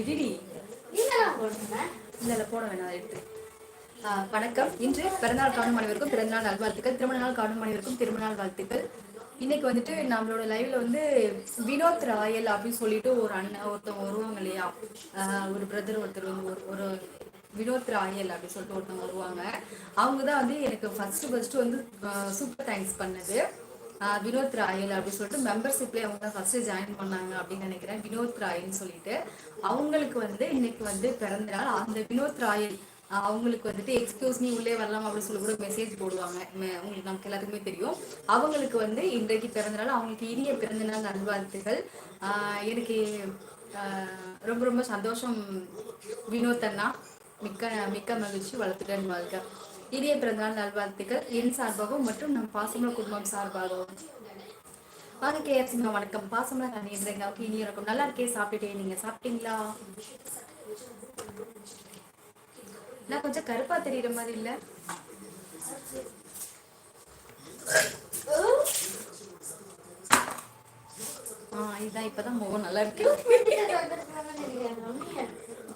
இடிடி இல்ல போட வேணாம் எடுத்து வணக்கம். இன்று பிறந்தநாள் காணும் அனைவருக்கும் பிறந்தநாள் நல்வாழ்த்துக்கள் திருமண நாள் காணும் அனைவருக்கும் திருமண நாள் வாழ்த்துக்கள். இன்னைக்கு வந்துட்டு நம்மளோட லைவ்ல வந்து வினோத் ராயல் அப்படின்னு சொல்லிட்டு ஒரு அண்ணன் ஒருத்தவங்க வருவாங்க இல்லையா? ஒரு பிரதர் ஒருத்தர் வந்து ஒரு ஒரு வினோத் ராயல் அப்படின்னு சொல்லிட்டு ஒருத்தவங்க வருவாங்க. அவங்க தான் வந்து எனக்கு ஃபர்ஸ்ட் ஃபர்ஸ்ட் வந்து சூப்பர் தேங்க்ஸ் பண்ணது. வினோத் ராயல் அப்படின்னு சொல்லிட்டு மெம்பர்ஷிப்லேயே அவங்க தான் ஃபர்ஸ்ட் ஜாயின் பண்ணாங்க அப்படின்னு நினைக்கிறேன். வினோத் ராயல்னு சொல்லிட்டு. அவங்களுக்கு வந்து இன்னைக்கு வந்து பிறந்த நாள். அந்த வினோத் ராயல் அவங்களுக்கு வந்துட்டு எக்ஸ்கியூஸ் மீ உள்ளே வரலாம் அப்படின்னு சொல்லி கூட மெசேஜ் போடுவாங்க. உங்களுக்கு நமக்கு எல்லாத்துக்குமே தெரியும். அவங்களுக்கு வந்து இன்றைக்கு பிறந்தநாள் அவங்களுக்கு இனிய பிறந்தநாள் நல்வாழ்த்துகள். எனக்கு ரொம்ப ரொம்ப சந்தோஷம் வினோத் அண்ணா. மிக்க மிக்க மகிழ்ச்சி. வளர்த்துட்டேன் வாழ்க்கை இனிய பிறந்தநாள் நல்வாழ்த்துக்கள். என் சார்பாகவும் மற்றும் நம் பாசமல குடும்பம் சார்பாகவும். வாங்க கேஎஃப்சிமா வணக்கம். பாசமல நான் என்றங்க இனிய இருக்கும். நல்லா இருக்கே சாப்பிட்டுட்டே நீங்க. சாப்பிட்டீங்களா? நான் கொஞ்சம் கருப்பா தெரியற மாதிரி இல்ல. இதான் இப்பதான் முகம் நல்லா இருக்கு.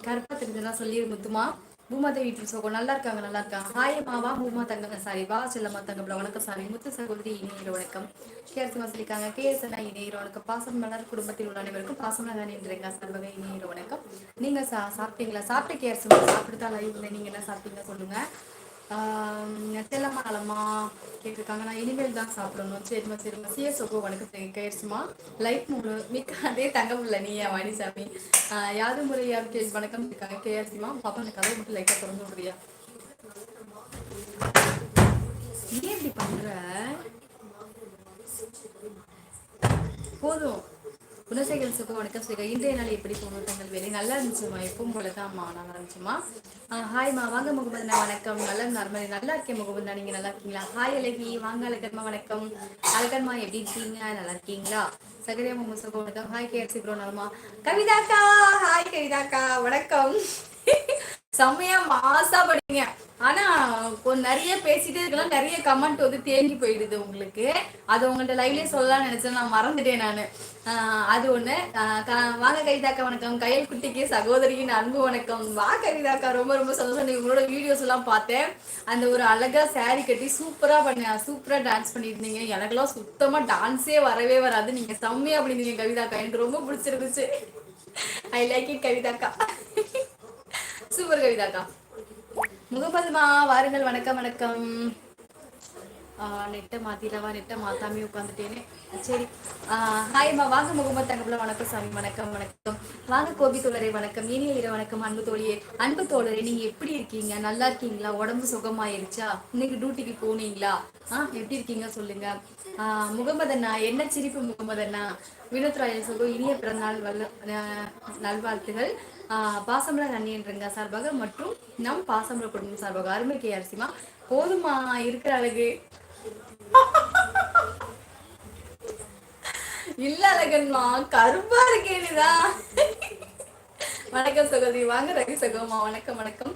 கருப்பா தெரிஞ்சதா சொல்லி முத்துமா. பூமாதேவி வீட்டில் சோகம் நல்லா இருக்காங்க நல்லா இருக்காங்க. ஹாய் மாவா பூமா தங்க சாரி வா செல்லம்மா தங்க வணக்கம் சாரி முத்து சகோதரி இணையர் வணக்கம். கேரசி சொல்லியிருக்காங்க. கேஎஸ் அண்ணா இணையர் வணக்கம். பாசம் மலர் குடும்பத்தில் உள்ள அனைவருக்கும் பாசம் நகன் என்றங்க சர்வக இணையர் வணக்கம். நீங்க சா சாப்பிட்டீங்களா? சாப்பிட்டு கேரசி சாப்பிட்டு தான் லைவ் நீங்க என்ன சாப்பிட்டீங்க சொல்லுங்க. செல்லம்மா நலமா கேட்டிருக்காங்க. நான் இனிமேல் தான் சாப்பிடணும். சரிம்மா சரிம்மா. சிஎஸ் ஓகோ வணக்கம் கேட்டுமா லைஃப் மூணு மிக்க அதே தங்கமில்ல நீ வாணிசாமி. யாது முறை யார் கே வணக்கம் இருக்காங்க கேஆர்சிமா பாப்பா அந்த கதை மட்டும் லைட்டாக திறந்து விடுறியா? ஏன் இப்படி பண்ணுற போதும். குணசேகர் சுகம் வணக்கம் சுகம் இன்றைய நாள் எப்படி போகணும் தங்கள் வேலை? நல்லா இருந்துச்சுமா எப்பவும் போல தான்மா நல்லா இருந்துச்சுமா? ஹாய்மா வாங்க முகமதுனா வணக்கம். நல்லா நார்மல் நல்லா இருக்கேன் முகமதுனா நீங்க நல்லா இருக்கீங்களா? ஹாய் அழகி. வாங்க அழகர்மா வணக்கம். அழகர்மா எப்படி இருக்கீங்க? நல்லா இருக்கீங்களா? சகரியா முகமது சுகம் வணக்கம். ஹாய் கேட்சி ப்ரோ நலமா கவிதாக்கா. ஹாய் கவிதாக்கா. வணக்கம். செம்மையா மாசா படிங்க. ஆனா நிறைய பேசிட்டே இருக்கலாம். நிறைய கமெண்ட் வந்து தேங்கி போயிடுது உங்களுக்கு. அது உங்கள்ட்ட லைவ்லயே சொல்லலாம்னு நினைச்சேன். நான் மறந்துட்டேன் நான். அது ஒண்ணு. வாங்க கவிதாக்கா வணக்கம். கையல் குட்டிக்கு சகோதரியின் அன்பு வணக்கம். வா கவிதாக்கா. ரொம்ப ரொம்ப சந்தோஷம். உங்களோட வீடியோஸ் எல்லாம் பார்த்தேன். அந்த ஒரு அழகா சாரி கட்டி சூப்பரா பண்ண சூப்பரா டான்ஸ் பண்ணியிருந்தீங்க. எனக்கெல்லாம் சுத்தமா டான்ஸே வரவே வராது. நீங்க செம்மையா பண்ணிருந்தீங்க கவிதாக்கா. எனக்கு ரொம்ப பிடிச்சிருந்துச்சு. ஐ லைக் இட் கவிதாக்கா. சூப்பர் கவிதாக்கா முகமதுமா வாருங்கள் வணக்கம் வணக்கம். நெட்டை மாத்திரவா நெட்டை மாத்தாமே உட்காந்துட்டேனே சரி. ஹாய்மா வாங்க முகமது தங்கப்புல வணக்கம் சாமி வணக்கம் வணக்கம். வாங்க கோபி தோழரை வணக்கம். இனிய இர வணக்கம் அன்பு தோழியே. அன்பு தோழரே நீங்க எப்படி இருக்கீங்க? நல்லா இருக்கீங்களா? உடம்பு சுகமாயிருச்சா? இன்னைக்கு டியூட்டிக்கு போனீங்களா? ஆஹ் எப்படி இருக்கீங்க சொல்லுங்க. ஆஹ் முகமது அண்ணா என்ன சிரிப்பு முகமது அண்ணா? வினோத் சகோ இனிய பிறந்தநாள் வல்ல நல்வாழ்த்துகள். பாசமலர் அண்ணியன்றங்க சார்பாக மற்றும் நம் பாசமலர் குடும்பம் சார்பாக அருமை கே அரிசிமா போதுமா இருக்கிற அழகு. இல்ல அழகன்மா கருப்பா இருக்கேனுதான் வணக்கம் சகோதரி. வாங்க ரவி சகோமா வணக்கம் வணக்கம்.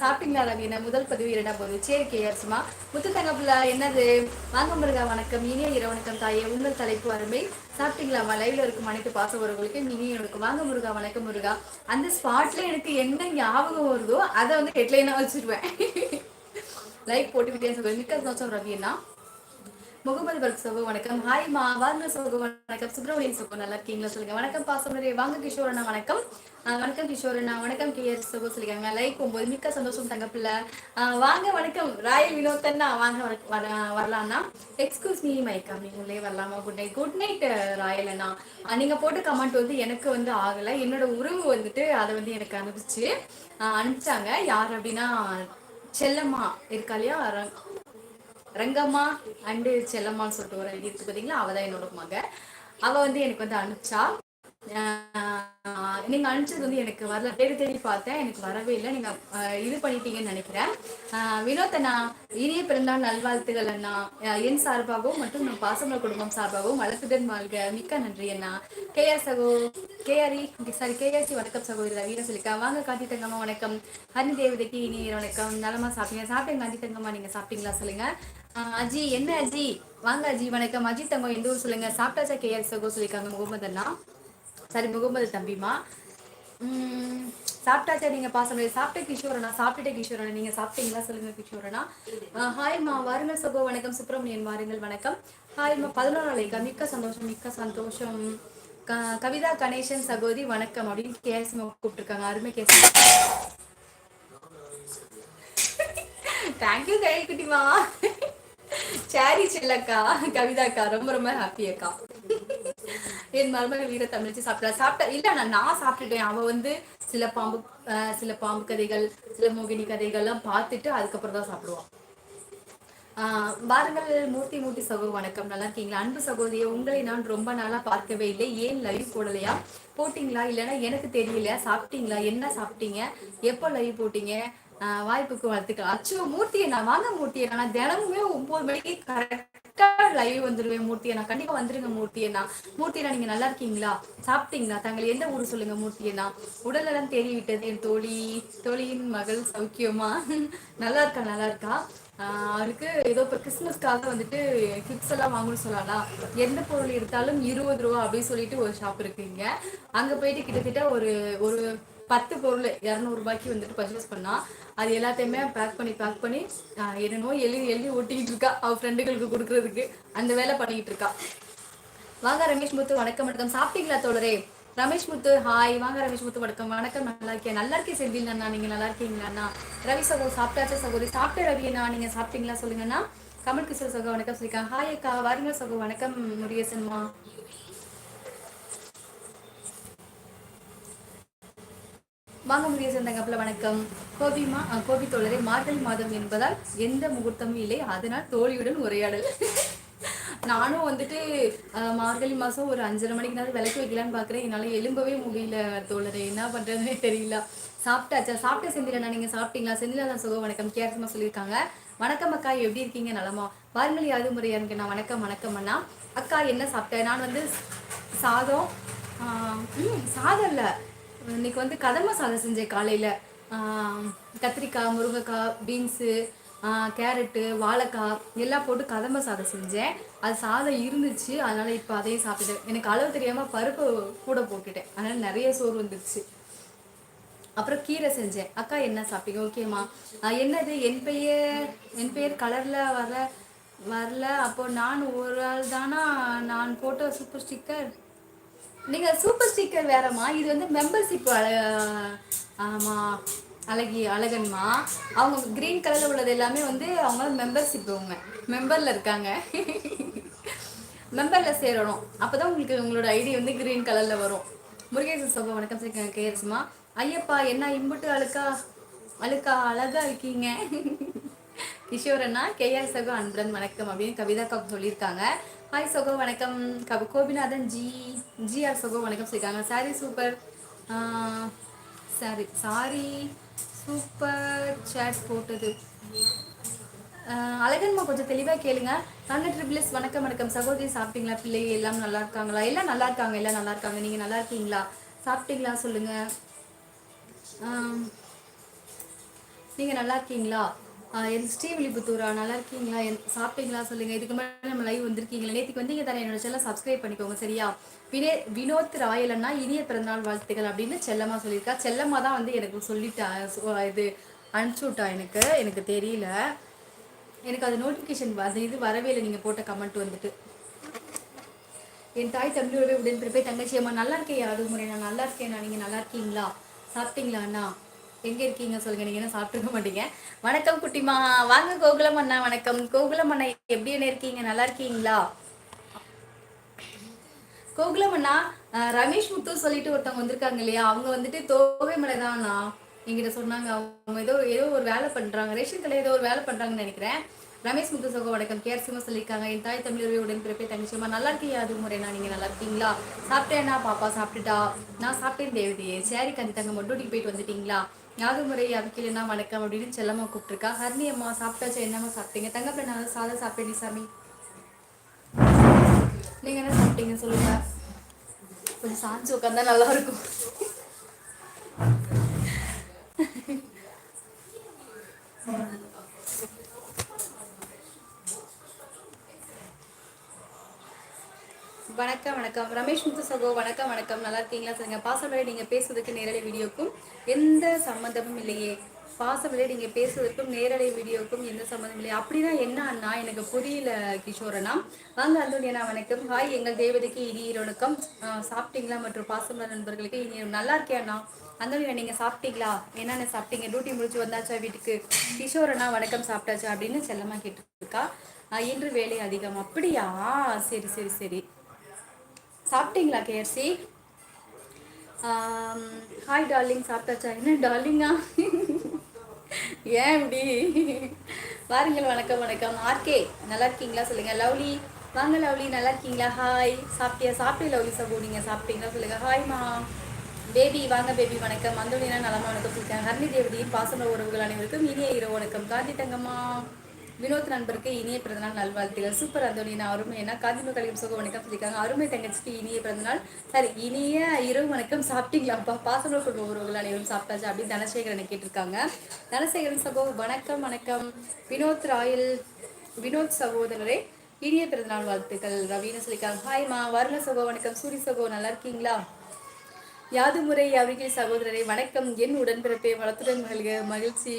சாப்பிட்டீங்களா ரவீன முதல் பதிவு இரண்டாம் போது சரி கேஆர்சிமா முத்து தங்கப்புல என்னது? வாங்க முருகா வணக்கம். இனிய இரவணக்கம் தாயே. உங்கள் தலைப்பு அருமை. சாப்பிட்டீங்களாமா லைவ்ல இருக்கும் அனைத்து பாசவர்களுக்கு இனிய இருக்கும் வாங்க முருகா வணக்கம் முருகா. அந்த ஸ்பாட்ல எனக்கு என்ன ஞாபகம் வருதோ அதை வந்து ஹெட்லைனா வச்சிருவேன். லைக் போட்டுக்கிட்டே சொல்லுவேன் மிக்க சந்தோஷம் ரவினா முகமது பர்க் வணக்கம். ஹாய் மா வாங்க சோகோ வணக்கம். சுப்பிரமணியன் சோகோ நல்லா இருக்கீங்களா சொல்லுங்க. வணக்கம் பாசமரே வாங்க கிஷோர் அண்ணா வணக்கம். வணக்கம் கிஷோர் அண்ணா. வணக்கம் கே. எஸ். சோகோ சொல்லிருக்காங்க லைக் போகும்போது மிக்க சந்தோஷம் தங்கப்பில்ல வாங்க வணக்கம். ராயல் வினோத் வாங்க வர வரலாம்னா எக்ஸ்கூஸ் மீ மைக்கா நீங்களே வரலாமா? Good night good night Royal அண்ணா. நீங்க போட்ட கமெண்ட் வந்து எனக்கு வந்து ஆகல. என்னோட உறவு வந்துட்டு அதை வந்து எனக்கு அனுப்பிச்சு அனுப்பிச்சாங்க. யார் அப்படின்னா செல்லம்மா இருக்கா இல்லையா? ரங்கம்மா அண்டு செல்லம்மான்னு சொல்லிட்டு ஒரு இருக்கு பார்த்தீங்களா அவள் தான் என்னோட மக. அவள் வந்து எனக்கு வந்து அனுப்பிச்சா. நீங்கள் அனுப்பிச்சது வந்து எனக்கு வரல. தேடி தேடி பார்த்தேன். எனக்கு வரவே இல்லை. நீங்கள் இது பண்ணிட்டீங்கன்னு நினைக்கிறேன். வினோத் அண்ணா இனிய பிறந்தாள் நல்வாழ்த்துகள் அண்ணா. என் சார்பாகவும் மற்றும் நம் பாசமல குடும்பம் சார்பாகவும் வளர்த்துடன் வாழ்க. மிக்க நன்றி அண்ணா. கேஆர் சகோ கேஆரி சாரி கேஆர்சி வணக்கம் சகோதரி வீர சொல்லிக்கா வாங்க காந்தி தங்கம்மா வணக்கம். ஹரி தேவதைக்கு இனிய வணக்கம். நலமா சாப்பிட்டீங்க சாப்பிட்டேன் காந்தி தங்கம்மா. நீங்கள் சாப்பிட்டீங்களா சொல்லுங்கள் அஜி என்ன அஜி? வாங்க அஜி வணக்கம். அஜித் தங்கம் எந்த ஊர் சொல்லுங்க. சாப்பிட்டாச்சா? கேஆர் சகோ சொல்லியிருக்காங்க முகமது அண்ணா. சரி முகமது தம்பிமா சாப்பிட்டாச்சா நீங்க பாசம்? சாப்பிட்ட கிஷோரனா சாப்பிட்டுட்டே கிஷோரனா நீங்க சாப்பிட்டீங்களா? சொல்லுங்க கிஷோரனா ஹாய்மா வாருங்கள் சகோ. வணக்கம். சுப்பிரமணியன் வாருங்கள். வணக்கம். ஹாய்மா பதினோரு நாளைக்கா மிக்க சந்தோஷம் மிக்க சந்தோஷம். கவிதா கணேசன் சகோதரி வணக்கம் அப்படின்னு கேஸ் கூப்பிட்டுருக்காங்க. அருமை கேஸ் தேங்க்யூ கைக்குட்டிமா சாரி செல்லக்கா கவிதாக்கா ரொம்ப ரொம்ப ஹாப்பி அக்கா. என் மருமகள் வீர தமிழ்ச்சி சாப்பிட்டா சாப்பிட்டா இல்ல நான் நான் சாப்பிட்டுட்டேன். அவ வந்து சில பாம்பு சில பாம்பு கதைகள் சில மோகினி கதைகள்லாம் பார்த்துட்டு அதுக்கப்புறம் தான் சாப்பிடுவான் வாருங்கள் மூர்த்தி மூர்த்தி சகோ வணக்கம். நல்லா இருக்கீங்களா? அன்பு சகோதரியை உங்களை நான் ரொம்ப நாளா பார்க்கவே இல்லை. ஏன் லைவ் போடலையா? போட்டிங்களா? இல்லைன்னா எனக்கு தெரியல சாப்பிட்டீங்களா? என்ன சாப்பிட்டீங்க? எப்போ லைவ் போட்டீங்க? வாய்ப்புக்கு வாழ்த்துக்கள். அச்சோ மூர்த்தியை நான் வாங்க மூர்த்தியை. நான் தினமுமே ஒன்பது மணிக்கு கரெக்டா லைவ் வந்துருவேன் மூர்த்தியை. நான் கண்டிப்பா வந்துருங்க மூர்த்தியண்ணா மூர்த்தியண்ணா நீங்க நல்லா இருக்கீங்களா? சாப்பிட்டீங்களா? தாங்கள் எந்த ஊர் சொல்லுங்க மூர்த்தியண்ணா உடல்நலம் தேடி விட்டது என் தோழி. தோழியின் மகள் சௌக்கியமா? நல்லா இருக்கா நல்லா இருக்கா? அவருக்கு ஏதோ இப்போ கிறிஸ்மஸ்க்காக வந்துட்டு கிப்ஸ் எல்லாம் வாங்கணும்னு சொல்லலாம் எந்த பொருள் எடுத்தாலும் இருபது ரூபா அப்படின்னு சொல்லிட்டு ஒரு ஷாப் இருக்குங்க அங்கே போயிட்டு கிட்டத்தட்ட ஒரு ஒரு பத்து பொருள் இரநூறுபாய்க்கு வந்துட்டு பர்ச்சேஸ் பண்ணா அது எல்லாத்தையுமே பேக் பண்ணி பேக் பண்ணி என்னென்னோ எழுதி எழுதி ஒட்டிக்கிட்டு இருக்கா. அவள் ஃப்ரெண்டுகளுக்கு கொடுக்குறதுக்கு அந்த வேலை பண்ணிக்கிட்டு இருக்கா. வாங்க ரமேஷ் முத்து வணக்கம் வணக்கம். சாப்பிட்டீங்களா தோழரே? ரமேஷ் முத்து ஹாய் வாங்க ரமேஷ் முத்து வணக்கம். வணக்கம் நல்லா இருக்கேன். நல்லா இருக்கேன் செந்தில் அண்ணா. நீங்க நல்லா இருக்கீங்களா ரவி சகோ சாப்பிட்டாச்சா சகோதரி சாப்பிட்ட ரவி அண்ணா. நீங்க சாப்பிட்டீங்களா சொல்லுங்கண்ணா கமல் கிஷோர் சகோ வணக்கம் சொல்லிருக்காங்க ஹாய் அக்கா. வாருங்க சகோ வணக்கம். முருகேசன்மா. வாங்க முடிய தங்கப்பில் வணக்கம். கோபிமா கோபி தோழரை மார்கழி மாதம் என்பதால் எந்த முகூர்த்தமும் இல்லை. அதனால் தோழியுடன் உரையாடல். நானும் வந்துட்டு மார்கழி மாதம் ஒரு அஞ்சரை மணிக்கு நேரம் விளக்கு வைக்கலான்னு பார்க்குறேன். என்னால் எலும்பவே முடியல தோழரை. என்ன பண்ணுறதுனே தெரியல. சாப்பிட்டாச்சா? சாப்பிட்ட செந்திலண்ணா நீங்கள் சாப்பிட்டீங்களா? செந்திலா சுகம் வணக்கம். கேரசமாக சொல்லியிருக்காங்க. வணக்கம் அக்கா எப்படி இருக்கீங்க? நலமா? வாருங்கள் யாது முறையா இருக்கு நான் வணக்கம் வணக்கம் அண்ணா. அக்கா என்ன சாப்பிட்டேன் நான் வந்து சாதம் சாதம் இல்லை. இன்னைக்கு வந்து கதம்ப சாதம் செஞ்சேன் காலையில் கத்திரிக்காய் முருங்கைக்காய் பீன்ஸு கேரட்டு வாழைக்காய் எல்லாம் போட்டு கதம்ப சாதம் செஞ்சேன். அது சாதம் இருந்துச்சு அதனால் இப்போ அதையும் சாப்பிட்டேன் எனக்கு அளவு தெரியாமல் பருப்பு கூட போட்டுட்டேன். அதனால் நிறைய சோறு வந்துருச்சு. அப்புறம் கீரை செஞ்சேன். அக்கா என்ன சாப்பிட்டீங்க? ஓகேம்மா என்னது? என் பெயர் என் பெயர் கலரில் வர வரல. அப்போ நான் ஒரு ஆள் தானா நான் போட்ட சூப்பர் ஸ்டிக்கர் நீங்கள் சூப்பர் ஸ்டிக்கர் வேறம்மா. இது வந்து மெம்பர்ஷிப் ஆமாம் அழகி அழகன்மா. அவங்க கிரீன் கலரில் உள்ளது எல்லாமே வந்து அவங்க மெம்பர்ஷிப் அவங்க மெம்பரில் இருக்காங்க. மெம்பரில் சேரணும். அப்போ தான் உங்களுக்கு உங்களோட ஐடி வந்து கிரீன் கலரில் வரும். முருகேசன் சோபா வணக்கம் கேஎஸ்மா ஐயப்பா என்ன இம்புட்டு அழுக்கா அழுக்கா அழகாக இருக்கீங்க? கிஷோரண்ணா கேஆர் சகோ அன்புடன் வணக்கம் அப்படின்னு கவிதா சொல்லியிருக்காங்க. ஹாய் சகோ வணக்கம். கப கோபிநாதன். ஜி ஜிஆர் சகோ வணக்கம் சொல்லியிருக்காங்க. Sorry super sorry sorry super chat போட்டது. அழகன்மா கொஞ்சம் தெளிவாக கேளுங்க. நல்ல ட்ரிபிள்ஸ் வணக்கம் வணக்கம். சகோதரி சாப்பிட்டீங்களா? பிள்ளைங்க எல்லாம் நல்லா இருக்காங்களா? எல்லாம் நல்லா இருக்காங்க எல்லாம் நல்லா இருக்காங்க. நீங்கள் நல்லா இருக்கீங்களா? சாப்பிட்டீங்களா? சொல்லுங்கள் நீங்கள் நல்லா இருக்கீங்களா? என் ஸ்ரீவில்லிபுத்தூரா நல்லா இருக்கீங்களா? என் சாப்பிட்டீங்களா? சொல்லுங்கள் இதுக்கு முன்னாடி நம்ம லைவ் வந்திருக்கீங்களா. நேற்றுக்கு வந்தீங்க தானே என்னோட சேனல் சப்ஸ்கிரைப் பண்ணிக்கோங்க சரியா? வினே வினோத் ராயலன்னா இனிய பிறந்தநாள் வாழ்த்துக்கள் அப்படின்னு செல்லம்மா சொல்லியிருக்கா. செல்லம்மா தான் வந்து எனக்கு சொல்லிட்டா இது அனுப்பிச்சி விட்டா எனக்கு. எனக்கு தெரியல. எனக்கு அது நோட்டிஃபிகேஷன் அது இது வரவே இல்லை. நீங்கள் போட்ட கமெண்ட் வந்துட்டு. என் தாய் தமிழோட உடன்பிறப்பே தங்கச்சி அம்மா நல்லா இருக்கேன் யாரு முறை நான் நல்லா இருக்கேன் நீங்கள் நல்லா இருக்கீங்களா? சாப்பிட்டீங்களா அண்ணா? எங்கே இருக்கீங்க சொல்லுங்க. நீங்கள் என்ன சாப்பிட்டுக்க மாட்டீங்க? வணக்கம் குட்டிமா. வாங்க கோகுலம் அண்ணா வணக்கம். கோகுலம் அண்ணா எப்படி என்ன இருக்கீங்க? நல்லா இருக்கீங்களா? கோகுலம் அண்ணா ரமேஷ் முத்து சொல்லிட்டு ஒருத்தவங்க வந்திருக்காங்க இல்லையா? அவங்க வந்துட்டு தோகை மலை எங்கிட்ட சொன்னாங்க. அவங்க ஏதோ ஏதோ ஒரு வேலை பண்ணுறாங்க ரேஷன் கடையில் ஏதோ ஒரு வேலை பண்ணுறாங்கன்னு நினைக்கிறேன். ரமேஷ் முத்து சோக வணக்கம். கேர் சிமா சொல்லியிருக்காங்க. என் தாய் தமிழர் உடன் பிறப்பே தங்கச்சிமா நல்லா இருக்கீங்க அது முறைனா நீங்க நீங்கள் நல்லா இருக்கீங்களா? சாப்பிட்டேன்னா பாப்பா சாப்பிட்டுட்டா. நான் சாப்பிட்டேன் தேவதையே. சரி கந்தி தங்க மட்டும் போயிட்டு வந்துட்டீங்களா? யாது முறை அதுக்கில்லைன்னா வணக்கம் அப்படின்னு செல்லம்மா கூப்பிட்டுருக்கா. ஹர்னி அம்மா சாப்பிட்டாச்சா? என்னம்மா சாப்பிட்டீங்க? தங்கப்ப நான் சாதம் சாப்பிட்டேன் சாமி. நீங்கள் என்ன சாப்பிட்டீங்க சொல்லுங்க. கொஞ்சம் சாஞ்சு உட்காந்தா நல்லா இருக்கும் வணக்கம் வணக்கம். ரமேஷ் முத்து சகோ வணக்கம் வணக்கம். நல்லா இருக்கீங்களா? சொல்லுங்கள் பாசமலை நீங்கள் பேசுவதற்கு நேரலை வீடியோக்கும் எந்த சம்மந்தமும் இல்லையே. பாசமலை நீங்கள் பேசுவதற்கும் நேரலை வீடியோக்கும் எந்த சம்மந்தமும் இல்லையே. அப்படின்னா என்ன அண்ணா? எனக்கு புரியல கிஷோரனா வாங்க அந்தோனியனா வணக்கம். ஹாய் எங்கள் தேவதைக்கு இனிய வணக்கம் சாப்பிட்டீங்களா? மற்றும் பாசமலை நண்பர்களுக்கு இனிய நல்லா இருக்கேண்ணா அந்தோனியா நீங்கள் சாப்பிட்டீங்களா? என்னென்ன சாப்பிட்டீங்க? டியூட்டி முடிச்சு வந்தாச்சா வீட்டுக்கு? கிஷோரனா வணக்கம். சாப்பிட்டாச்சா அப்படின்னு செல்லமாக கேட்டுருக்கா. இன்று வேலை அதிகம். அப்படியா? சரி சரி சரி. சாப்பிட்டீங்களா கேஎஃப்சி? ஹாய் டார்லிங் சாப்பிட்டாச்சா? என்ன டார்லிங்கா ஏன் இப்படி வாருங்கள் வணக்கம் வணக்கம். ஆர்கே நல்லா இருக்கீங்களா? சொல்லுங்கள் லவ்லி. வாங்க லவ்லி நல்லா இருக்கீங்களா? ஹாய் சாப்பிட்டியா? சாப்பிட்டே லவ்லி சபு நீங்கள் சாப்பிட்டீங்களா? சொல்லுங்கள் ஹாய்மா பேபி வாங்க பேபி வணக்கம். மந்தோலினா நலமா வணக்கம் சொல்லியிருக்காங்க ஹர்னி தேவதியின் பாசன உறவுகள் அனைவருக்கும் இனிய இரவு வணக்கம். காந்தி தங்கம்மா. வினோத் நண்பருக்கு இனிய பிறந்தநாள் நல்வாழ்த்துகள். சூப்பர் அந்தோனினா அருமை. என்ன காந்திம கலிகம் சுக வணக்கம் சொல்லியிருக்காங்க. அருமை தங்கச்சிக்கு இனிய பிறந்தநாள். சார் இனிய இரவு வணக்கம். சாப்பிட்டீங்களாப்பா? பாசன குடும்ப உறவுகள் அனைவரும் சாப்பிட்டாச்சு அப்படின்னு தனசேகரனை கேட்டிருக்காங்க. தனசேகரன் சகோ வணக்கம் வணக்கம். வினோத் ராயல் வினோத் சகோதரரே இனிய பிறந்தநாள் வாழ்த்துக்கள். ரவீன சொல்லியிருக்காங்க. ஹாய்மா வருண சகோ வணக்கம். சூரி சகோ நல்லா இருக்கீங்களா? யாது முறை அவர்கள் சகோதரரை வணக்கம். என் உடன்பிறப்பை வளர்த்துடன் மகிழ்ச்சி.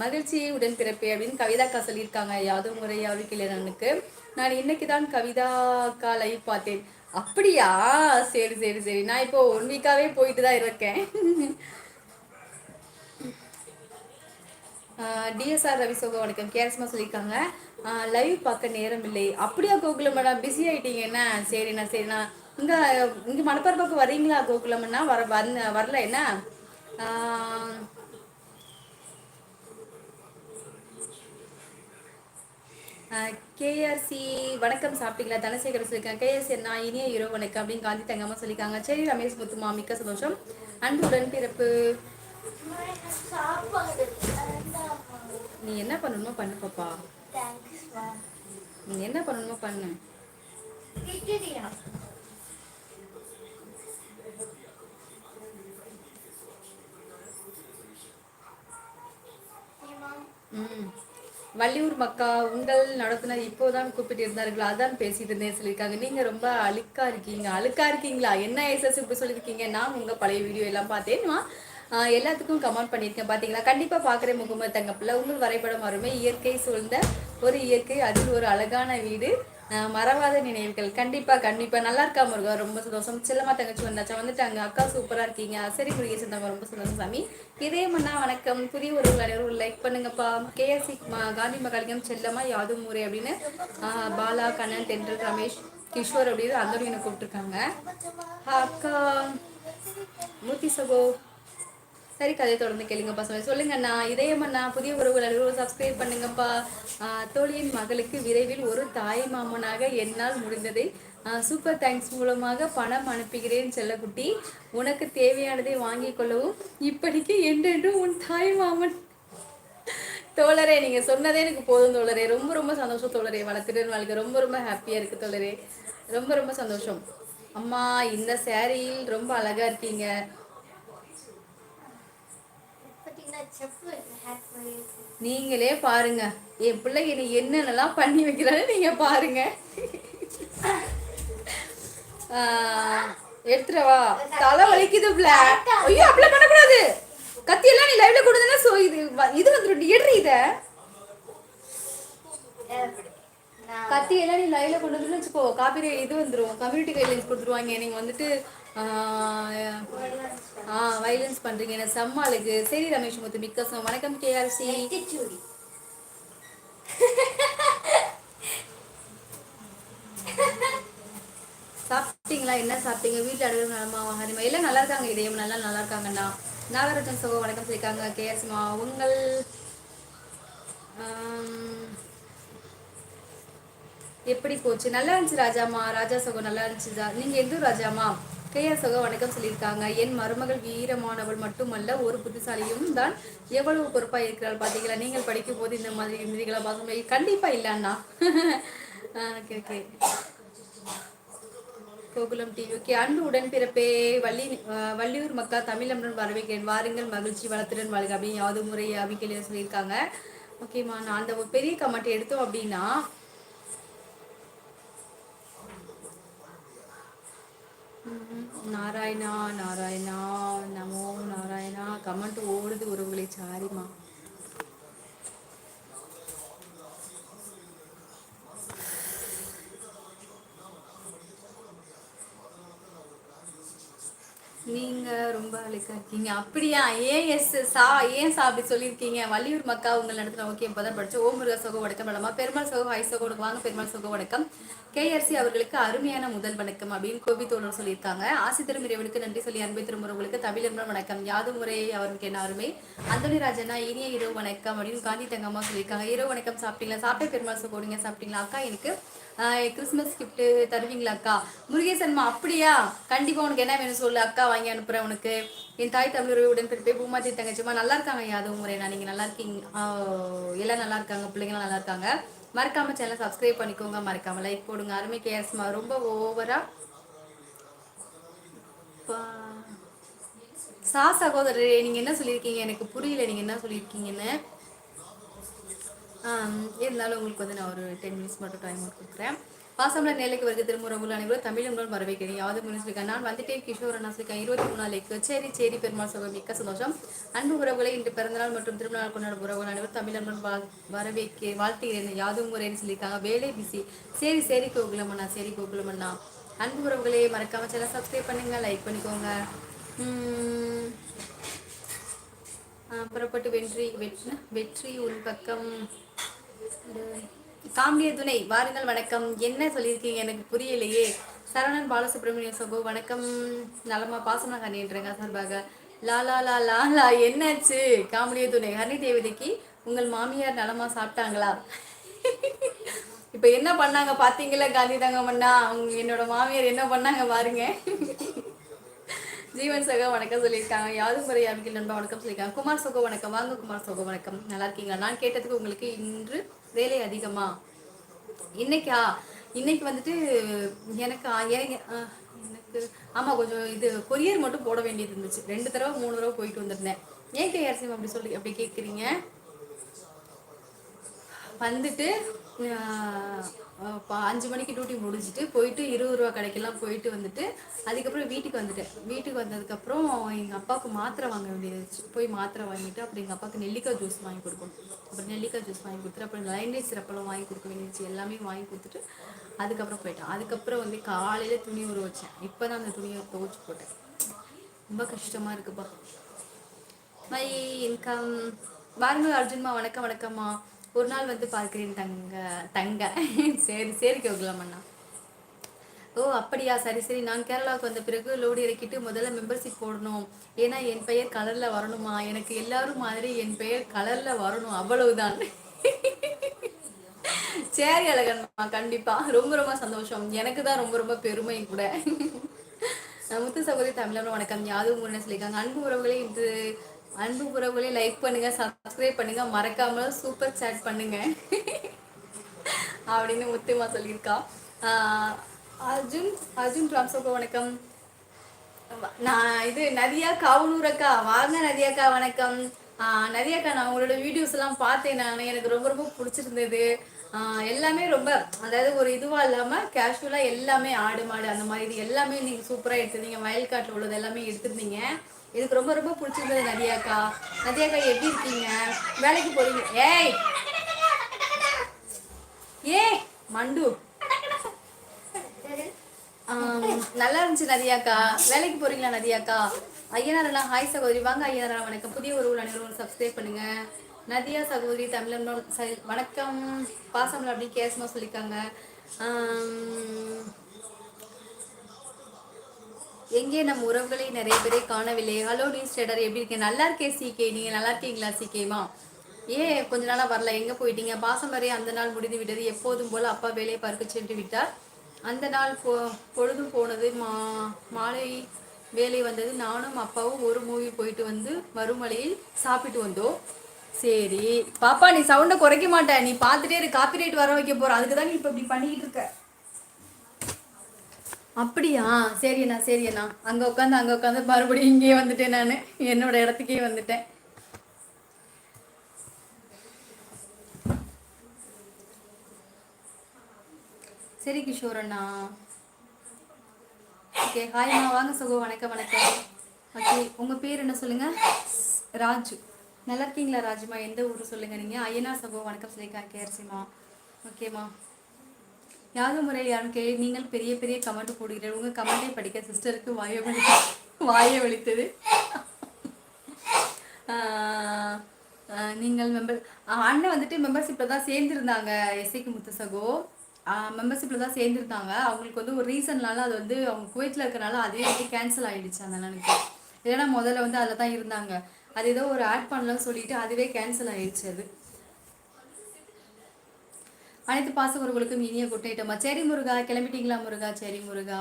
மகிழ்ச்சியை உடன்பிறப்பே அப்படின்னு கவிதாக்கா சொல்லியிருக்காங்க. யாதோ முறை அவருக்கு நான் இன்னைக்கு தான் கவிதாக்கா லைவ் பார்த்தேன். அப்படியா? சரி சரி சரி. நான் இப்போ ஒன் வீக்காவே போயிட்டு தான் இருக்கேன். டிஎஸ்ஆர் ரவி சோகா வணக்கம். கேரஸ்மா சொல்லியிருக்காங்க. லைவ் பார்க்க நேரம் இல்லை. அப்படியா கோகுலம் பிஸி ஆகிட்டீங்க என்ன? சரிண்ணா சரிண்ணா. இங்கே இங்கே மணப்பரப்பாக்கு வரீங்களா கோகுலம்னா வர வரல என்ன? கேஆர்சி வணக்கம் சாப்பிட்டீங்களா? தனசேகர் சொல்லியிருக்கேன் கேஎஸ்சி நான் இனிய இரவு வணக்கம் அப்படின்னு காந்தி தங்கம்மா சொல்லியிருக்காங்க. சரி ரமேஷ் முத்துமா மிக்க சந்தோஷம். அன்புடன் பிறப்பு நீ என்ன பண்ணணுமோ பண்ணு பாப்பா. நீ என்ன பண்ணணுமோ பண்ணு. ம். வள்ளியூர் மக்கா உங்கள் நடத்துனர் இப்போதான் கூப்பிட்டு இருந்தார்கள்? அதான் பேசிட்டு இருந்தேன் சொல்லியிருக்காங்க. நீங்க ரொம்ப அழுக்கா இருக்கீங்க. அழுக்கா இருக்கீங்களா? என்ன ஐசஸ் இப்படி சொல்லியிருக்கீங்க? நான் உங்க பழைய வீடியோ எல்லாம் பார்த்தேன். எல்லாத்துக்கும் கமெண்ட் பண்ணியிருக்கேன். பார்த்தீங்களா? கண்டிப்பாக பார்க்குறேன் முகமது தங்கப்பில். உங்கள் வரைபடம் வருமே இயற்கை சூழ்ந்த ஒரு இயற்கை அதில் ஒரு அழகான வீடு. மறவாத நினைவுகள். கண்டிப்பாக கண்டிப்பாக நல்லா இருக்கா முருகா? ரொம்ப சந்தோஷம். செல்லமா தங்கச்சி வந்தாச்சா? வந்துட்டாங்க அக்கா சூப்பராக இருக்கீங்க. சரி குறுகிய தங்க ரொம்ப சந்தோஷம் சாமி. இதே மண்ணா வணக்கம். புதிய ஒரு அனைவரும் லைக் பண்ணுங்கப்பா. கேஎஸ்சி காந்தி மகாலிங்கம் செல்லமா யாதும் முறை அப்படின்னு பாலா கண்ணன் தென்றல் ரமேஷ் கிஷோர் அப்படின்னு அந்த கூப்பிட்டுருக்காங்க. அக்கா மூர்த்தி சகோ சரி கதையை தொடர்ந்து கேளுங்கப்பா. சொல்லி சொல்லுங்கண்ணா. இதயமண்ணா புதிய உறவுகள் அலுவலகம் சப்ஸ்கிரைப் பண்ணுங்கப்பா. தோழியின் மகளுக்கு விரைவில் ஒரு தாய் மாமனாக என்னால் முடிந்ததை. சூப்பர் தேங்க்ஸ் மூலமாக பணம் அனுப்புகிறேன் செல்லக்குட்டி. உனக்கு தேவையானதை வாங்கி கொள்ளவும் இப்படிக்கு என்றென்றும் உன் தாய் மாமன். தோழரே நீங்கள் சொன்னதே எனக்கு போதும் தோழரே. ரொம்ப ரொம்ப சந்தோஷம் தோழரே. வளர்த்துட்டு வாழ்க்கை ரொம்ப ரொம்ப ஹாப்பியாக இருக்குது தோழரே. ரொம்ப ரொம்ப சந்தோஷம். அம்மா இந்த சேரீயில் ரொம்ப அழகாக இருக்கீங்க. நீங்களே பாருங்க. என் பிள்ளைங்க நீ என்னென்னலாம் பண்ணி வைக்கிறான்னு நீங்க பாருங்க. எடுத்துடவா தலை வலிக்குது ஐயோ அப்ளை பண்ணக்கூடாது. கத்தி எல்லாம் நீ லைவ்ல கொடுத்தனா சோ இது இது வந்துடும் எடுறி இதை. கத்தி எல்லாம் நீ லைவ்ல கொண்டு வந்து வச்சுக்கோ. காப்பி இது வந்துடும் கம்யூனிட்டி கைட்லைன்ஸ் கொடுத்துருவாங்க. நீங்க வந்துட்டு ஆ வைலன்ஸ் பண்றீங்க. என்ன செம்ம அழகு. சரி ரமேஷ் முத்து மிக்க வணக்கம் கேஆர்சி சாப்பிட்டீங்களா? என்ன சாப்பிட்டீங்க? வீட்டில் அடுத்த நலமா? ஹரிமா எல்லாம் நல்லா இருக்காங்க. இதயம் நல்லா நல்லா இருக்காங்கண்ணா. நாகரஜன் சகோ வணக்கம் சொல்லியிருக்காங்க. கேஎஸ்மா உங்கள் எப்படி போச்சு? நல்லா இருந்துச்சு ராஜாமா ராஜா சகோ நல்லா இருந்துச்சுதா? நீங்க எந்த ராஜாமா கேஆர் சகோ வணக்கம் சொல்லியிருக்காங்க. என் மருமகள் வீரமானவள் மட்டுமல்ல ஒரு புத்திசாலியும் தான் எவ்வளவு பொறுப்பா இருக்கிறாள் பாத்தீங்களா? நீங்கள் படிக்கும் போது இந்த மாதிரி இருந்தீங்களா பாசம் கண்டிப்பா இல்ல அண்ணா. Okay okay Gokulam TV okay அன்பு உடன்பிறப்பே. வள்ளி வள்ளியூர் மக்கா தமிழம்டன் வரவேற்கிறேன் வாருங்கள். மகிழ்ச்சி வளத்துடன் வாழ்க. அப்படின்னு யாவது முறை அப்படின்னு சொல்லியிருக்காங்க. ஓகேம்மா நான் அந்த பெரிய கமெண்ட் எடுத்தோம் அப்படின்னா நாராயணா நாராயணா நமோ நாராயணா கமெண்ட் ஓடுது உறவுகளை சாரிமா. நீங்க ரொம்ப அழகா இருக்கீங்க. அப்படியா? ஏன் எஸ் சா ஏன் சா அப்படி சொல்லியிருக்கீங்க? வள்ளியூர் மக்கா உங்கள் இடத்துல ஓகே இப்பதான் படிச்சு ஓம் முருகா சோக வணக்கம் மேடமா பெருமாள் சோக ஹை சோக வணக்கம். வாங்க பெருமாள் சோக வணக்கம். கேஆர்சி அவர்களுக்கு அருமையான முதல் வணக்கம் அப்படின்னு கோபி தோழர் சொல்லியிருக்காங்க. ஆசி தரும் இறைவனுக்கு நன்றி சொல்லி அன்பை திருமுறவங்களுக்கு தமிழர்கள் வணக்கம். யாது முறை அவருக்கு என்ன அருமை. அந்தோனி ராஜனா இனிய இரவு வணக்கம் அப்படின்னு காந்தி தங்கம்மா சொல்லியிருக்காங்க. இரவு வணக்கம் சாப்பிட்டீங்களா? சாப்பிட்டே பெருமாள் சோக சாப்பிட்டீங்களா? அக்கா எனக்கு கிறிஸ்மஸ் கிஃப்ட்டு தருவீங்களா அக்கா முருகேசன்மா அப்படியா? கண்டிப்பாக உனக்கு என்ன வேணும் சொல்லு. அக்கா வாங்கி அனுப்புகிறேன் உனக்கு. என் தாய் தமிழ் உடன் பிறப்பே பூமாத்தி தங்கச்சிமா நல்லா இருக்காங்க யாதவ் முறைனா நீங்கள் நல்லா இருக்கீங்க. எல்லாம் நல்லா இருக்காங்க. பிள்ளைங்களாம் நல்லா இருக்காங்க. மறக்காம சேனல் சப்ஸ்கிரைப் பண்ணிக்கோங்க. மறக்காம லைக் போடுங்க. அருமை கேஸ்மா ரொம்ப ஓவரா சா சகோதரரே நீங்க என்ன சொல்லியிருக்கீங்க? எனக்கு புரியல. நீங்க என்ன சொல்லியிருக்கீங்கன்னு. இருந்தாலும் உங்களுக்கு வந்து நான் ஒரு டென் மினிட்ஸ் மட்டும் டைம் கொடுக்குறேன். பாசம்ல நேலைக்கு வருது திருமுறவுகள் அனைவரும் தமிழ் வரவேற்கிறேன். யாவது முனிசிருக்கேன் நான் வந்துட்டேன். கிஷோர் அண்ணா சொல்லியிருக்கேன் இருபத்தி மூணாலைக்கு. சரி சரி பெருமாள் சோகம் மிக்க சந்தோஷம். அன்பு உறவுகளை இன்று பிறந்தநாள் மற்றும் திருமணநாள் கொண்டாட உறவுகள் அனைவரும் தமிழ் வரவேற்க வாழ்த்துகிறேன். யாதும் முறைன்னு சொல்லியிருக்காங்க. வேலை பிஸி சரி சரி கோகுலமண்ணா சரி கோகுலமண்ணா. அன்பு உறவுகளே மறக்காம சேனல் சப்ஸ்கிரைப் பண்ணுங்க லைக் பண்ணிக்கோங்க. புறப்பட்டு வெற்றி வெற்றி வெற்றி உன் பக்கம். காமெடிய துணை வாருங்கள் வணக்கம். என்ன சொல்லியிருக்கீங்க? எனக்கு புரியலையே. சரவணன் பாலசுப்ரமணிய சகோ வணக்கம். நலமா பாசமா கண்ணின்றங்க சார்பாக. லாலா லா லா லா என்னாச்சு? காமெடிய துணை ஹரி தேவதைக்கு உங்கள் மாமியார் நலமா சாப்பிட்டாங்களா? இப்ப என்ன பண்ணாங்க? பாத்தீங்களா காந்தி தங்கமண்ணா அவங்க என்னோட மாமியார் என்ன பண்ணாங்க பாருங்க. ஜீவன் சகோ வணக்கம் சொல்லியிருக்காங்க. யாரும் முறை யாருக்கு நண்பா வணக்கம் சொல்லியிருக்காங்க. குமார் சகோ வணக்கம். வாங்க குமார் சகோ வணக்கம். நல்லா இருக்கீங்களா? நான் கேட்டதுக்கு உங்களுக்கு இன்று வேலை அதிகமா? இன்னைக்கா? இன்னைக்கு வந்துட்டு எனக்கு எனக்கு ஆமாம் கொஞ்சம் இது கொரியர் மட்டும் போட வேண்டியது இருந்துச்சு. ரெண்டு தடவை மூணு தடவை போயிட்டு வந்திருந்தேன். ஏன் கேஆர்சிஎம் அப்படி சொல்லி அப்படி கேட்குறீங்க வந்துட்டு அஞ்சு மணிக்கு டியூட்டி முடிஞ்சுட்டு போயிட்டு இருபது ரூபா கடைக்கெல்லாம் போயிட்டு வந்துட்டு அதுக்கப்புறம் வீட்டுக்கு வந்துட்டேன். வீட்டுக்கு வந்ததுக்கப்புறம் எங்கள் அப்பாவுக்கு மாத்திரை வாங்க வேண்டியது போய் மாத்திரை வாங்கிட்டு அப்புறம் எங்கள் அப்பாவுக்கு நெல்லிக்காய் ஜூஸ் வாங்கி கொடுக்கணும். அப்புறம் நெல்லிக்காய் ஜூஸ் வாங்கி கொடுத்துட்டு அப்புறம் லைன் சிறப்பெல்லாம் வாங்கி கொடுக்க வேண்டியது எல்லாமே வாங்கி கொடுத்துட்டு அதுக்கப்புறம் போயிட்டேன். அதுக்கப்புறம் வந்து காலையில் துணி உருவ வச்சேன். இப்போ தான் அந்த துணியை துவச்சி போட்டேன். ரொம்ப கஷ்டமாக இருக்குப்பா. மை இன்கம் பாருங்க அர்ஜுன்மா. வணக்கம் வணக்கம்மா. ஒரு நாள் வந்து பார்க்கிறேன் தங்க தங்க. சரி சரி கோகுலமண்ணா ஓ அப்படியா? சரி சரி. நான் கேரளாவுக்கு வந்த பிறகு லோடு இறக்கிட்டு முதல்ல மெம்பர்ஷிப் போடணும். ஏன்னா என் பெயர் கலரில் வரணுமா? எனக்கு எல்லாரும் மாதிரி என் பெயர் கலரில் வரணும். அவ்வளவுதான். சரி அழகன்மா கண்டிப்பாக ரொம்ப ரொம்ப சந்தோஷம். எனக்கு தான் ரொம்ப ரொம்ப பெருமை கூட. முத்து சகோதரி தமிழர் வணக்கம். யாதும் முன்னே சொல்லியிருக்காங்க. அன்பு உறவுகளை இன்று அன்பு உறவுகளே லைக் பண்ணுங்க சப்ஸ்கிரைப் பண்ணுங்க. மறக்காம சூப்பர் சேட் பண்ணுங்க. அப்படின்னு முத்துமா சொல்லியிருக்கா. அர்ஜுன் அர்ஜுன் ராம்சோகோ வணக்கம். நான் இது நதியா காவனூரக்கா வாங்க நதியாக்கா வணக்கம். நதியாக்கா நான் உங்களோட வீடியோஸ் எல்லாம் பார்த்தேன். நான் எனக்கு ரொம்ப ரொம்ப பிடிச்சிருந்தது. எல்லாமே ரொம்ப அதாவது ஒரு இதுவாக இல்லாமல் கேஷுவலாக எல்லாமே ஆடு மாடு அந்த மாதிரி இது எல்லாமே நீங்கள் சூப்பராக எடுத்திருந்தீங்க. வயல்காட்டில் உள்ளது எல்லாமே எடுத்திருந்தீங்க. எனக்கு ரொம்ப ரொம்ப பிடிச்சிருந்தது நதியாக்கா. நதியாக்கா எப்படி இருக்கீங்க? வேலைக்கு போறீங்க. ஏய்! ஏ மண்டு. நல்லா இருந்துச்சு நதியாக்கா. வேலைக்கு போறீங்களா நதியாக்கா? ஐயனாரெல்லாம் ஹாய் சகோதரி. வாங்க ஐயனாரா வணக்கம். புதிய ஒரு அனைவரும் சப்ஸ்கிரைப் பண்ணுங்க. நதியா சகோதரி தமிழன் வணக்கம். பாசம்ல அப்படி கேசமா சொல்லியிருக்காங்க எங்கே நம் உறவுகளை நிறைய பேரை காணவில்லை. ஹலோ நியூஸ் ஸ்டேடர் எப்படி இருக்கீங்க? நல்லா இருக்கே சிகே நீங்கள் நல்லா இருக்கீங்களா சிகேமா ஏன் கொஞ்ச நாளாக வரல? எங்கே போயிட்டீங்க? பாசம் வரை அந்த நாள் முடிந்து விட்டது. எப்போதும் போல் அப்பா வேலையை பார்க்க சென்று விட்டார். அந்த நாள் போ பொழுதும் போனது. மா மாலை வேலை வந்தது. நானும் அப்பாவும் ஒரு மூவி போயிட்டு வந்து மறுமலையில் சாப்பிட்டு வந்தோம். சரி. பாப்பா நீ சவுண்டை குறைக்க மாட்டேன் நீ பார்த்துட்டே இரு. காப்பி வர வைக்க போகிற அதுக்கு தான் நீ இப்போ இப்படி பண்ணிக்கிட்டு இருக்க? அப்படியா? சரி அண்ணா சரி அண்ணா அங்கே உட்காந்து அங்கே உட்காந்து மறுபடியும் இங்கேயே வந்துட்டேன் நான். என்னோட இடத்துக்கே வந்துட்டேன். சரி கிஷோர் அண்ணா. ஓகே ஹாய்மா வாங்க சுகோ. வணக்கம் வணக்கம். ஓகே உங்கள் பேர் என்ன சொல்லுங்கள் ராஜு. நல்லா இருக்கீங்களா ராஜுமா? எந்த ஊர் சொல்லுங்கள் நீங்கள் ஐயனா சகோ. வணக்கம் சொல்லியிருக்கேன் கேர்சிமா ஓகேம்மா யாக முறையில் யாரும் கே நீங்கள் பெரிய பெரிய கமெண்ட் போடுகிறீர்கள். உங்கள் கமெண்ட்டை படிக்க சிஸ்டருக்கு வாய வலி வாய வலித்தது நீங்கள் மெம்பர் அண்ணன் வந்துட்டு மெம்பர்ஷிப்பில் தான் சேர்ந்துருந்தாங்க எஸ்ஐக்கு முத்து சகோ. மெம்பர்ஷிப்பில் தான் சேர்ந்துருந்தாங்க. அவங்களுக்கு வந்து ஒரு ரீசன்னால அது வந்து அவங்க குவைத்தில் இருக்கனால அதே வந்து கேன்சல் ஆகிடுச்சு அந்த அண்ணனுக்கு. இல்லைன்னா முதல்ல வந்து அதில் தான் இருந்தாங்க. அது ஏதோ ஒரு ஆட் பண்ணலாம்னு சொல்லிட்டு அதுவே கேன்சல் ஆகிடுச்சு அது. அனைத்து பாசகர்களுக்கும் இனிய குட் சரி முருகா கிளம்பிட்டீங்களா முருகா? சரி முருகா.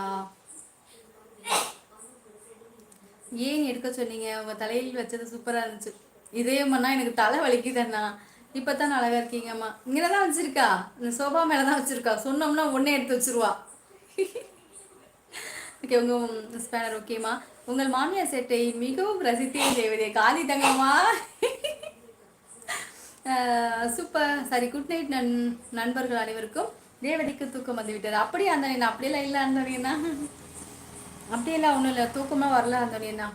ஏன் எடுக்க சொன்னீங்க? உங்க தலையில் வச்சது சூப்பரா இருந்துச்சு. இதயம்னா எனக்கு தலை வலிக்குதண்ணா. இப்பதான் அழகா இருக்கீங்கம்மா. இங்கதான் வச்சிருக்கா. இந்த சோபா மேலதான் வச்சிருக்கா. சொன்னோம்னா ஒன்னே எடுத்து வச்சிருவா. ஓகே உங்க ஸ்பேனர் ஓகேம்மா உங்கள் மாமியார் சேட்டை மிகவும் ரசித்தேன் தேவதே காலி தங்கம்மா. சூப்பர் சாரி குட் நைட் நன் நண்பர்கள் அனைவருக்கும். தேவதைக்கு தூக்கம் வந்துவிட்டது. அப்படியே அந்த அப்படியெல்லாம் இல்லை அந்தோனியண்ணா. அப்படியெல்லாம் ஒன்றும் இல்லை. தூக்கமாக வரல அந்தோனியண்ணா.